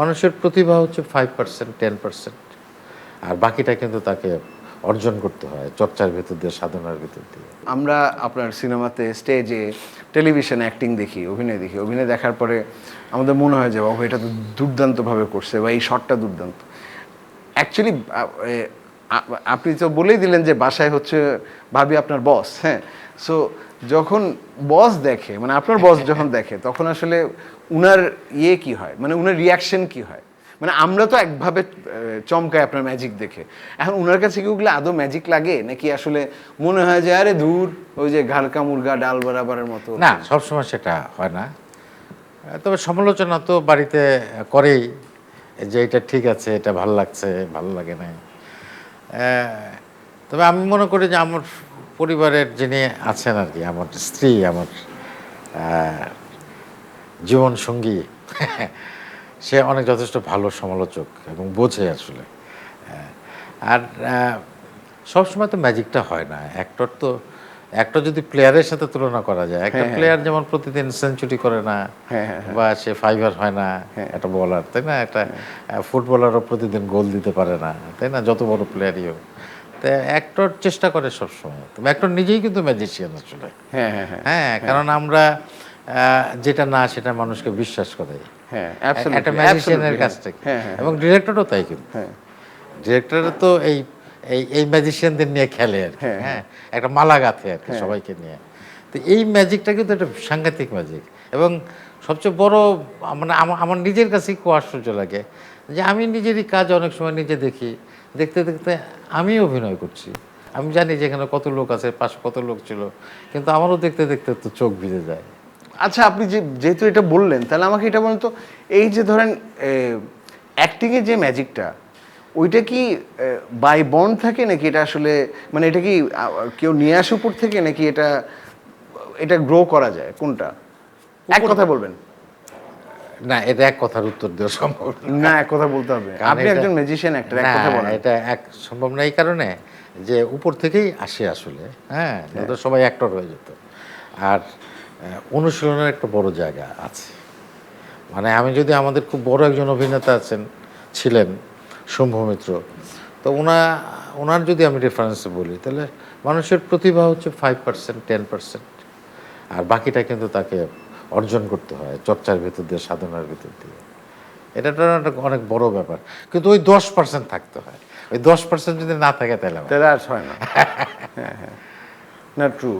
মানুষের প্রতিভা হচ্ছে ফাইভ পার্সেন্ট টেন পার্সেন্ট আর বাকিটা কিন্তু তাকে অর্জন করতে হয়, চর্চার ভেতর দিয়ে, সাধনার ভেতর দিয়ে। আমরা আপনার সিনেমাতে স্টেজে টেলিভিশন অ্যাক্টিং দেখি, অভিনয় দেখি। অভিনয় দেখার পরে আমাদের মনে হয় যে বাবু এটা তো দুর্দান্তভাবে করছে বা, এই শটটা দুর্দান্ত। অ্যাকচুয়ালি আপনি তো বলেই দিলেন যে বাসায় হচ্ছে ভাবি আপনার বস হ্যাঁ? সো যখন বস দেখে মানে আপনার বস যখন দেখে তখন আসলে উনার ইয়ে কি হয়? মানে উনার রিয়াকশন কি হয়? মানে আমরা তো একভাবে আহ, চমকাই আপনার ম্যাজিক দেখে। এখন উনার কাছে কি ওগুলো আদৌ ম্যাজিক লাগে? নাকি আসলে মনে হয় যে আরে দূর ওই যে ঘালকা মুরগা ডাল বরাবরের মতো না সবসময় সেটা হয় না। তবে সমালোচনা তো বাড়িতে করেই যে এটা ঠিক আছে এটা ভালো লাগছে ভালো লাগে না তবে আমি মনে করি যে আমার পরিবারের যিনি আছেন আর কি আমার স্ত্রী আমার জীবন সঙ্গী সে অনেক যথেষ্ট ভালো সমালোচক এবং বোঝে আসলে। আহ, আর সবসময় তো ম্যাজিকটা হয় না। অ্যাক্টর তো অ্যাক্টর যদি প্লেয়ারের সাথে তুলনা করা যায় একটা প্লেয়ার যেমন প্রতিদিন সেঞ্চুরি করে না হ্যাঁ, হ্যাঁ, বা সে ফাইভার হয় না একটা বলার তাই না? একটা ফুটবলারও প্রতিদিন গোল দিতে পারে না তাই না? যত বড় প্লেয়ারই হোক। তো অ্যাক্টর চেষ্টা করে সবসময়। তবে অ্যাক্টর নিজেই কিন্তু ম্যাজিশিয়ান আসলে। হ্যাঁ হ্যাঁ হ্যাঁ। হ্যাঁ কারণ আমরা যেটা না সেটা মানুষকে বিশ্বাস করে। হ্যাঁ একটা ম্যাজিশিয়ানের কাছ থেকে। হ্যাঁ হ্যাঁ এবং ডিরেক্টরও তাই কিন্তু। হ্যাঁ। ডিরেক্টর তো এই এই এই ম্যাজিশিয়ানদের নিয়ে খেলে আর কি, হ্যাঁ, হ্যাঁ। একটা মালা গাঁথে আর কি সবাইকে নিয়ে। তো এই ম্যাজিকটা কিন্তু একটা সাংঘাতিক ম্যাজিক এবং সবচেয়ে বড় মানে আমার আমার নিজের কাছেই খুব আশ্চর্য লাগে যে আমি নিজেরই কাজ অনেক সময় নিজে দেখি। দেখতে দেখতে আমি অভিনয় করছি। আমি জানি যে এখানে কত লোক আছে পাশে কত লোক ছিল কিন্তু আমারও দেখতে দেখতে তো চোখ ভিজে যায়। আচ্ছা আপনি যে যেহেতু এটা বললেন তাহলে আমাকে এটা বলুন তো এই যে ধরেন অ্যাক্টিংয়ের যে ম্যাজিকটা ওইটা কি বাই বন্ড থাকে নাকি? এটা আসলে মানে এটা কি কেউ নিয়ে আসে উপর থেকে নাকি এটা এটা গ্রো করা যায়? কোনটা? এক কথা বলবেন। না এটা এক কথার উত্তর দেওয়া সম্ভব না। এক কথা বলতে হবে। আপনি একজন ম্যাজিশিয়ান একটা এক কথা বলেন। এটা এক সম্ভব না এই কারণে যে উপর থেকেই আসে আসলে হ্যাঁ? নয়তো সবাই অ্যাক্টর হয়ে যেত। আর অনুশীলনের একটা বড় জায়গা আছে। মানে আমি যদি আমাদের খুব বড় একজন অভিনেতা আছেন ছিলেন শম্ভু মিত্র তো ওনা, ওনার যদি আমি রেফারেন্সে বলি, তাহলে মানুষের প্রতিভা হচ্ছে ফাইভ পার্সেন্ট টেন পার্সেন্ট আর বাকিটা কিন্তু তাকে অর্জন করতে হয়, চর্চার ভেতর দিয়ে, সাধনার ভেতর দিয়ে। এটা একটা অনেক বড় ব্যাপার। কিন্তু ওই দশ পার্সেন্ট থাকতে হয়। ওই দশ পার্সেন্ট যদি না থাকে, তাহলে তাহলে আর হয় না। হ্যাঁ হ্যাঁ। না ট্রু